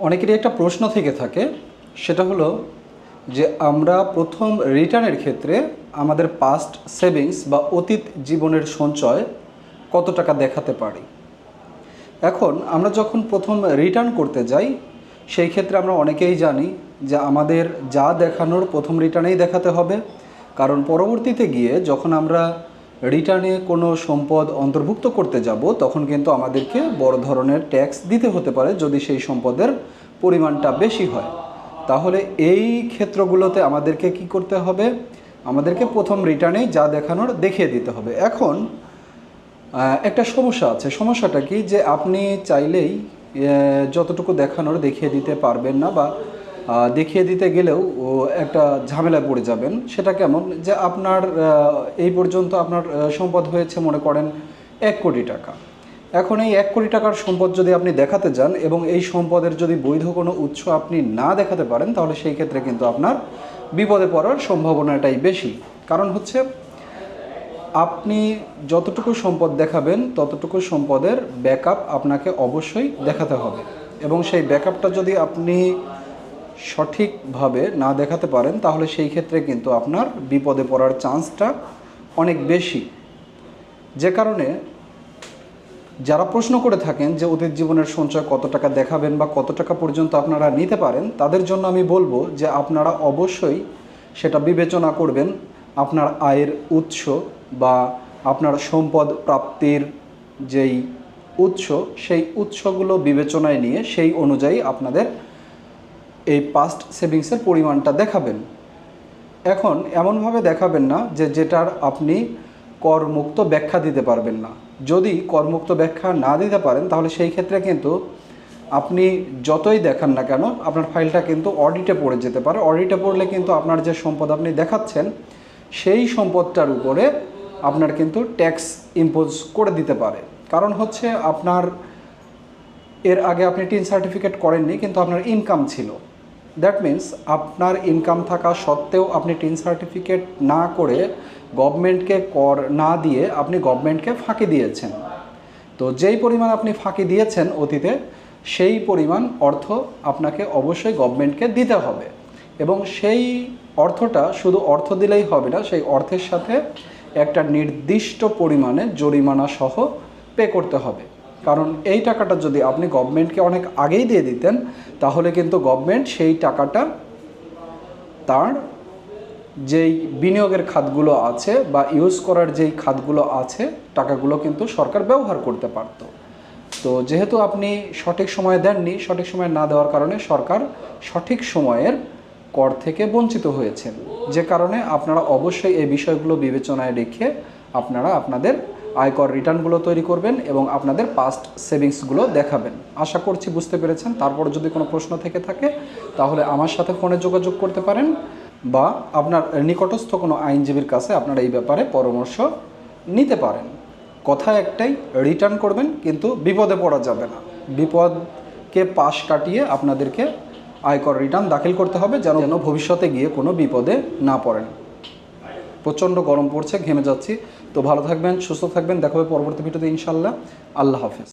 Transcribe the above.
অনেকেরই একটা প্রশ্ন থেকে থাকে। সেটা হলো যে আমরা প্রথম রিটার্নের ক্ষেত্রে আমাদের পাস্ট সেভিংস বা অতীত জীবনের সঞ্চয় কত টাকা দেখাতে পারি? এখন আমরা যখন প্রথম রিটার্ন করতে যাই, সেই ক্ষেত্রে আমরা অনেকেই জানি যে আমাদের যা দেখানোর প্রথম রিটার্নেই দেখাতে হবে। কারণ পরবর্তীতে গিয়ে যখন আমরা রিটার্নে কোনো সম্পদ অন্তর্ভুক্ত করতে যাব, তখন কিন্তু আমাদেরকে বড় ধরনের ট্যাক্স দিতে হতে পারে যদি সেই সম্পদের পরিমাণটা বেশি হয়। তাহলে এই ক্ষেত্রগুলোতে আমাদেরকে কি করতে হবে? আমাদেরকে প্রথম রিটার্নে যা দেখানোর দেখিয়ে দিতে হবে। এখন একটা সমস্যা আছে। সমস্যাটা কি? যে আপনি চাইলেই যতটুকু দেখানোর দেখিয়ে দিতে পারবেন না বা দেখিয়ে দিতে গেলেও একটা ঝামেলায় পড়ে যাবেন। সেটা কেমন? যে আপনার এই পর্যন্ত আপনার সম্পদ হয়েছে মনে করেন এক কোটি টাকা। এখন এই এক কোটি টাকার সম্পদ যদি আপনি দেখাতে যান এবং এই সম্পদের যদি বৈধ কোনো উৎস আপনি না দেখাতে পারেন, তাহলে সেই ক্ষেত্রে কিন্তু আপনার বিপদে পড়ার সম্ভাবনাটাই বেশি। কারণ হচ্ছে, আপনি যতটুকু সম্পদ দেখাবেন, ততটুকু সম্পদের ব্যাকআপ আপনাকে অবশ্যই দেখাতে হবে। এবং সেই ব্যাকআপটা যদি আপনি সঠিকভাবে না দেখাতে পারেন, তাহলে সেই ক্ষেত্রে কিন্তু আপনার বিপদে পড়ার চান্সটা অনেক বেশি। যে কারণে যারা প্রশ্ন করে থাকেন যে অতীত জীবনের সঞ্চয় কত টাকা দেখাবেন বা কত টাকা পর্যন্ত আপনারা নিতে পারেন, তাদের জন্য আমি বলব যে আপনারা অবশ্যই সেটা বিবেচনা করবেন, আপনার আয়ের উৎস বা আপনার সম্পদ প্রাপ্তির যেই উৎস, সেই উৎসগুলো বিবেচনায় নিয়ে সেই অনুযায়ী আপনাদের এই পাস্ট সেভিংসের পরিমাণটা দেখাবেন। এখন এমনভাবে দেখাবেন না যে যেটার আপনি করমুক্ত ব্যাখ্যা দিতে পারবেন না। যদি করমুক্ত ব্যাখ্যা না দিতে পারেন, তাহলে সেই ক্ষেত্রে কিন্তু আপনি যতই দেখান না কেন, আপনার ফাইলটা কিন্তু অডিটে পড়ে যেতে পারে। অডিটে পড়লে কিন্তু আপনার যে সম্পদ আপনি দেখাচ্ছেন, সেই সম্পদটার উপরে আপনার কিন্তু ট্যাক্স ইম্পোজ করে দিতে পারে। কারণ হচ্ছে আপনার, এর আগে আপনি টিন সার্টিফিকেট করেননি, কিন্তু আপনার ইনকাম ছিল। দ্যাট মিন্স আপনার ইনকাম থাকা সত্ত্বেও আপনি টিন সার্টিফিকেট না করে গভর্নমেন্টকে কর না দিয়ে আপনি গভর্নমেন্টকে ফাঁকি দিয়েছেন। তো যেই পরিমাণ আপনি ফাঁকি দিয়েছেন অতীতে, সেই পরিমাণ অর্থ আপনাকে অবশ্যই গভর্নমেন্টকে দিতে হবে। এবং সেই অর্থটা শুধু অর্থ দিলেই হবে না, সেই অর্থের সাথে একটা নির্দিষ্ট পরিমাণে জরিমানা সহ পে করতে হবে। কারণ এই টাকাটা যদি আপনি গভর্নমেন্টকে অনেক আগেই দিয়ে দিতেন, তাহলে কিন্তু গভর্নমেন্ট সেই টাকাটা তার যেই বিনিয়োগের খাতগুলো আছে বা ইউজ করার যেই খাতগুলো আছে, টাকাগুলো কিন্তু সরকার ব্যবহার করতে পারত। তো যেহেতু আপনি সঠিক সময়ে দেননি, সঠিক সময়ে না দেওয়ার কারণে সরকার সঠিক সময়ের কর থেকে বঞ্চিত হয়েছেন। যে কারণে আপনারা অবশ্যই এই বিষয়গুলো বিবেচনায় রেখে আপনারা আপনাদের আয়কর রিটার্নগুলো তৈরি করবেন এবং আপনাদের পাস্ট সেভিংসগুলো দেখাবেন। আশা করছি বুঝতে পেরেছেন। তারপর যদি কোনো প্রশ্ন থেকে থাকে, তাহলে আমার সাথে ফোনে যোগাযোগ করতে পারেন বা আপনার নিকটস্থ কোনো আইনজীবীর কাছে আপনারা এই ব্যাপারে পরামর্শ নিতে পারেন। কথা একটাই রিটার্ন করবেন, কিন্তু বিপদে পড়া যাবে না। বিপদকে পাশ কাটিয়ে আপনাদেরকে আয়কর রিটার্ন দাখিল করতে হবে যেন যেন ভবিষ্যতে গিয়ে কোনো বিপদে না পড়েন। প্রচণ্ড গরম পড়ছে, ঘেমে যাচ্ছি। তো ভালো থাকবেন, সুস্থ থাকবেন, দেখা হবে পরবর্তী ভিডিওতে ইনশাল্লাহ আল্লাহ হাফেজ।